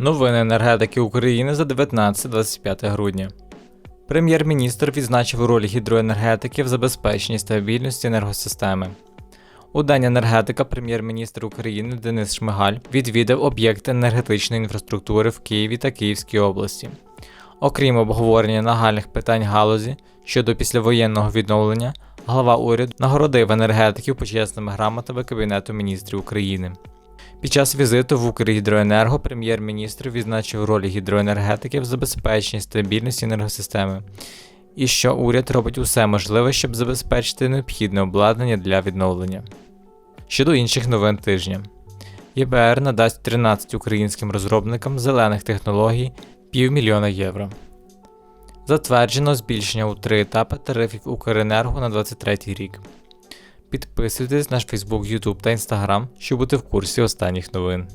Новини енергетики України за 19-25 грудня. Прем'єр-міністр відзначив роль гідроенергетики в забезпеченні стабільності енергосистеми. У День енергетика прем'єр-міністр України Денис Шмигаль відвідав об'єкти енергетичної інфраструктури в Києві та Київській області. Окрім обговорення нагальних питань галузі щодо післявоєнного відновлення, глава уряду нагородив енергетиків почесними грамотами Кабінету міністрів України. Під час візиту в Укргідроенерго прем'єр-міністр відзначив роль гідроенергетики в забезпеченні стабільності енергосистеми і що уряд робить усе можливе, щоб забезпечити необхідне обладнання для відновлення. Щодо інших новин тижня, ЄБР надасть 13 українським розробникам зелених технологій півмільйона євро. Затверджено збільшення у три етапи тарифів Укренерго на 2023 рік. Підписуйтесь на наш Facebook, YouTube та Instagram, щоб бути в курсі останніх новин.